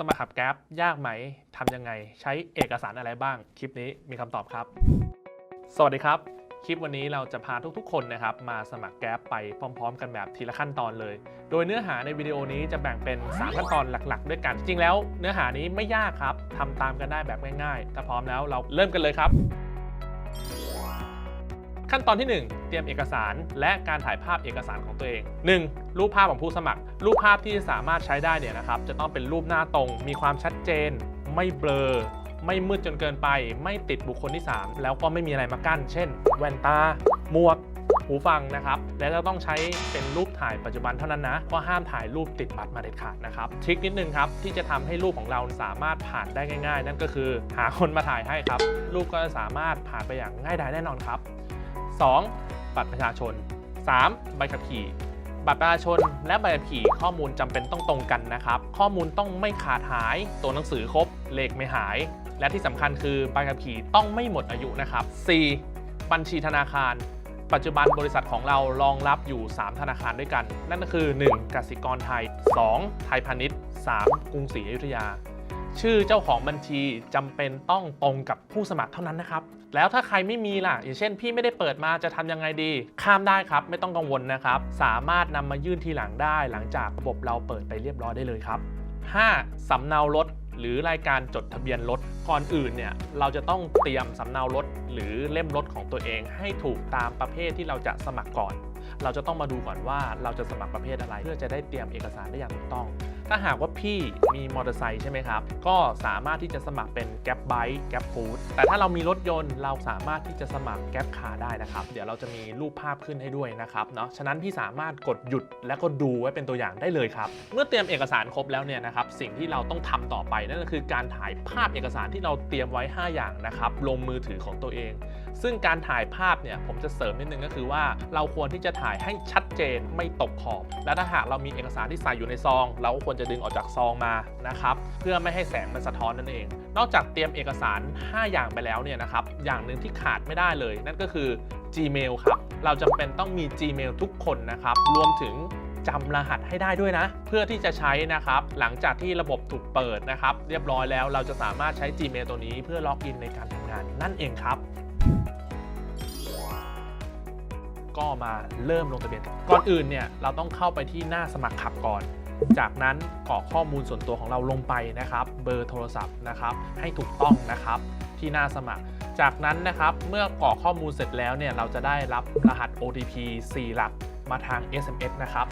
สมัครขับแก๊ปยากไหมทำยังไง ใช้เอกสารอะไรบ้าง คลิปนี้มีคำตอบครับ สวัสดีครับ คลิปวันนี้เราจะพาทุกๆ คนนะครับ มาสมัครแก๊ปไปพร้อม ๆ กันแบบทีละขั้นตอนเลย โดยเนื้อหาในวิดีโอนี้จะแบ่งเป็น 3 ขั้นตอนหลัก ๆ ด้วยกัน จริงแล้วเนื้อหานี้ไม่ยากครับทำตามกันได้แบบง่ายๆ ถ้าพร้อมแล้วเราเริ่มกันเลยครับ ขั้นตอนที่1 เตรียมเอกสาร และการถ่ายภาพเอกสารของตัวเอง 1. รูปภาพของผู้สมัคร รูปภาพที่สามารถใช้ได้เนี่ยนะครับ จะต้องเป็นรูปหน้าตรง มีความชัดเจน ไม่เบลอไม่มืดจนเกินไป ไม่ติดบุคคลที่ 3 แล้วก็ไม่มีอะไรมากั้น เช่น แว่นตา หมวก หูฟังนะครับ และจะต้องใช้เป็นรูปถ่ายปัจจุบันเท่านั้นนะ ก็ห้ามถ่ายรูปติดบัตรมาเด็ดขาดนะครับ ทริคนิดนึงครับ ที่จะทำให้รูปของเราสามารถผ่านได้ง่าย ๆ นั่นก็คือ หาคนมาถ่ายให้ครับ รูปก็จะสามารถผ่านไปอย่างง่ายดายแน่นอนครับ 2. บัตรประชาชน 3. ใบขับขี่ บัตรประชาชน และใบขับขี่ข้อมูลจำเป็นต้องตรงกันนะครับ ข้อมูลต้องไม่ขาดหาย ตัวหนังสือครบ เลขไม่หาย และที่สำคัญคือใบขับขี่ต้องไม่หมดอายุนะครับ 4. บัญชีธนาคาร ปัจจุบันบริษัทของเรารองรับอยู่ 3 ธนาคารด้วยกัน นั่นก็คือ 1. กสิกรไทย 2. ไทยพาณิชย์ 3. กรุงศรีอยุธยา ชื่อเจ้าของบัญชีจำเป็นต้องตรงกับผู้สมัครเท่านั้นนะครับ แล้วถ้าใครไม่มีล่ะ อย่างเช่น พี่ไม่ได้เปิดมาจะทำยังไงดี ข้ามได้ครับ ไม่ต้องกังวลนะครับ สามารถนำมายื่นทีหลังได้ หลังจากระบบเราเปิดไปเรียบร้อยได้เลยครับ 5. สำเนารถหรือรายการจดทะเบียนรถก่อนอื่นเนี่ยเราจะต้องเตรียมสำเนารถหรือเล่มรถของตัวเอง ให้ถูกตามประเภทที่เราจะสมัครก่อน เราจะต้องมาดูก่อนว่าเราจะสมัครประเภทอะไร เพื่อจะได้เตรียมเอกสารได้อย่างถูกต้องถ้าหากว่าพี่มีมอเตอร์ไซค์ใช่ไหมครับ ก็สามารถที่จะสมัครเป็น Grab Bike Grab Food แต่ถ้าเรามีรถยนต์เราสามารถที่จะสมัคร Grab Car ได้นะครับ เดี๋ยวเราจะมีรูปภาพขึ้นให้ด้วยนะครับเนาะ ฉะนั้นพี่สามารถกดหยุดและก็ดูไว้เป็นตัวอย่างได้เลยครับ เมื่อเตรียมเอกสารครบแล้วเนี่ยนะครับสิ่งที่เราต้องทำต่อไปนั่นก็คือการถ่ายภาพเอกสารที่เราเตรียมไว้ 5 อย่างนะครับลงมือถือของตัวเอง ซึ่งการถ่ายภาพเนี่ยผมจะเสริมนิดนึงก็คือว่าเราควรที่จะถ่ายให้ชัดเจนไม่ตกขอบ และถ้าหากเรามีเอกสารที่ใส่อยู่ในซอง เราก็ควรจะดึงออกจากซองมานะครับเพื่อไม่ให้แสงมันสะท้อนนั่นเอง นอกจากเตรียมเอกสาร 5 อย่างไปแล้วเนี่ยนะครับอย่างหนึ่งที่ขาดไม่ได้เลย นั่นก็คือ Gmail ครับเราจำเป็นต้องมี Gmail ทุกคนนะครับรวมถึงจำรหัสให้ได้ด้วยนะ เพื่อที่จะใช้นะครับ หลังจากที่ระบบถูกเปิดนะครับ เรียบร้อยแล้วเราจะสามารถใช้ Gmail ตัวนี้เพื่อล็อกอินในการทำงานนั่นเองครับก็มาเริ่มลงทะเบียนก่อนอื่นเนี่ยเราต้องเข้าไปที่หน้าสมัครขับก่อน จากนั้นกรอกข้อมูลส่วนตัวของเราลงไปนะครับ เบอร์โทรศัพท์นะครับ ให้ถูกต้องนะครับที่หน้าสมัคร จากนั้นนะครับเมื่อกรอกข้อมูลเสร็จแล้วเนี่ยเราจะได้รับรหัส OTP 4 หลักมาทาง SMS นะครับ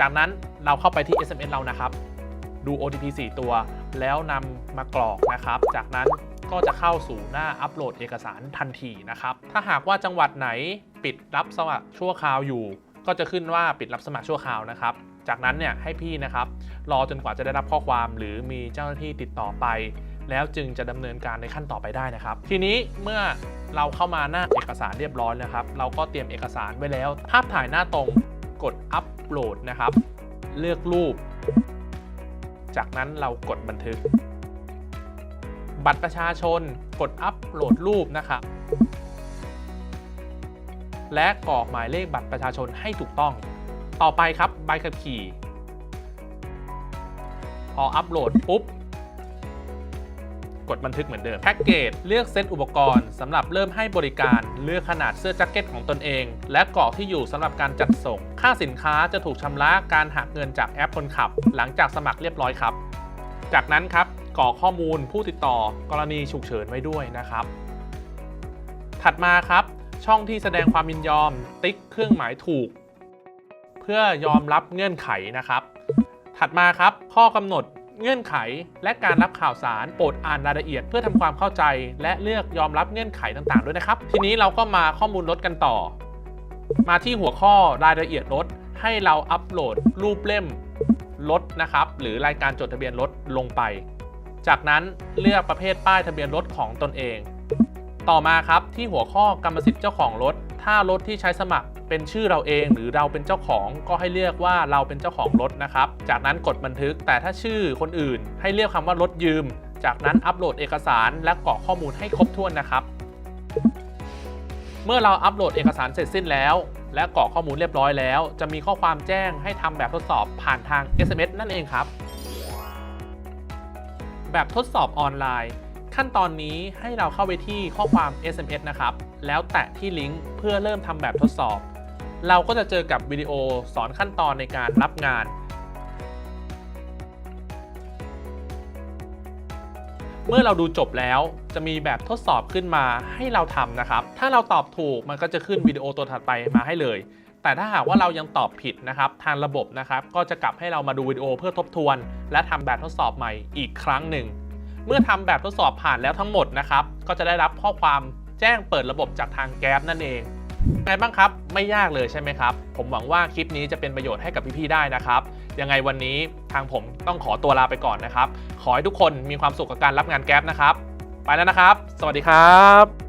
จากนั้นเราเข้าไปที่ SMS เรานะครับ ดู OTP 4 ตัวแล้วนำมากรอกนะครับ จากนั้นก็จะเข้าสู่หน้าอัปโหลดเอกสารทันทีนะครับ ถ้าหากว่าจังหวัดไหนปิดรับสมัครชั่วคราวอยู่ ก็จะขึ้นว่าปิดรับสมัครชั่วคราวนะครับ จากนั้นเนี่ยให้พี่นะครับรอจนกว่าจะได้รับข้อความ หรือมีเจ้าหน้าที่ติดต่อไป แล้วจึงจะดำเนินการในขั้นต่อไปได้นะครับ ทีนี้เมื่อเราเข้ามาหน้าเอกสารเรียบร้อยแล้วครับ เราก็เตรียมเอกสารไว้แล้ว ภาพถ่ายหน้าตรงกดอัปโหลดนะครับ เลือกรูป จากนั้นเรากดบันทึก บัตรประชาชนกดอัปโหลดรูปนะครับ และกรอกหมายเลขบัตรประชาชนให้ถูกต้อง ต่อไปครับใบขับขี่ พออัปโหลดปุ๊บ กดบันทึกเหมือนเดิม แพ็กเกจ เลือกเซตอุปกรณ์สำหรับเริ่มให้บริการ เลือกขนาดเสื้อแจ็คเก็ตของตนเอง และกรอกที่อยู่สำหรับการจัดส่ง ค่าสินค้าจะถูกชำระการหักเงินจากแอปคนขับ หลังจากสมัครเรียบร้อยครับ จากนั้นครับกรอกข้อมูลผู้ติดต่อกรณีฉุกเฉินไว้ด้วยนะครับ ถัดมาครับ ช่องที่แสดงความยินยอม ติ๊กเครื่องหมายถูก เพื่อยอมรับเงื่อนไขนะครับ ถัดมาครับ ข้อกำหนดเงื่อนไขและการรับข่าวสารโปรดอ่านรายละเอียดเพื่อทำความเข้าใจ และเลือกยอมรับเงื่อนไขต่างๆ ด้วยนะครับ ทีนี้เราก็มาข้อมูลรถกันต่อ มาที่หัวข้อรายละเอียดรถ ให้เราอัปโหลดรูปเล่มรถนะครับ หรือรายการจดทะเบียนรถลงไป จากนั้นเลือกประเภทป้ายทะเบียนรถของตนเอง ต่อมาครับที่หัวข้อกรรมสิทธิ์เจ้าของรถ ถ้ารถที่ใช้สมัครเป็นชื่อเราเอง หรือเราเป็นเจ้าของก็ให้เลือกว่าเราเป็นเจ้าของรถนะครับ จากนั้นกดบันทึกแต่ถ้าชื่อคนอื่น ให้เลือกคำว่ารถยืม จากนั้นอัปโหลดเอกสารและกรอกข้อมูลให้ครบถ้วนนะครับ เมื่อเราอัปโหลดเอกสารเสร็จสิ้นแล้ว และกรอกข้อมูลเรียบร้อยแล้ว จะมีข้อความแจ้งให้ทำแบบทดสอบผ่านทาง SMS นั่นเองครับ แบบทดสอบออนไลน์ ขั้นตอนนี้ให้เราเข้าไปที่ข้อความ SMS นะครับ แล้วแตะที่ลิงก์เพื่อเริ่มทำแบบทดสอบ เราก็จะเจอกับวิดีโอสอนขั้นตอนในการรับงาน เมื่อเราดูจบแล้วจะมีแบบทดสอบขึ้นมาให้เราทำนะครับ ถ้าเราตอบถูกมันก็จะขึ้นวิดีโอตัวถัดไปมาให้เลย แต่ถ้าหากว่าเรายังตอบผิดนะครับ ทางระบบนะครับ ก็จะกลับให้เรามาดูวิดีโอเพื่อทบทวน และทำแบบทดสอบใหม่อีกครั้งหนึ่ง เมื่อทำแบบทดสอบผ่านแล้วทั้งหมดนะครับ ก็จะได้รับข้อความแจ้งเปิดระบบจากทางแก๊ปนั่นเองไงบ้างครับ ไม่ยากเลยใช่ไหมครับ ผมหวังว่าคลิปนี้จะเป็นประโยชน์ให้กับพี่ๆได้นะครับ ยังไงวันนี้ทางผมต้องขอตัวลาไปก่อนนะครับ ขอให้ทุกคนมีความสุขกับการรับงานแก๊ปนะครับ ไปแล้วนะครับ สวัสดีครับ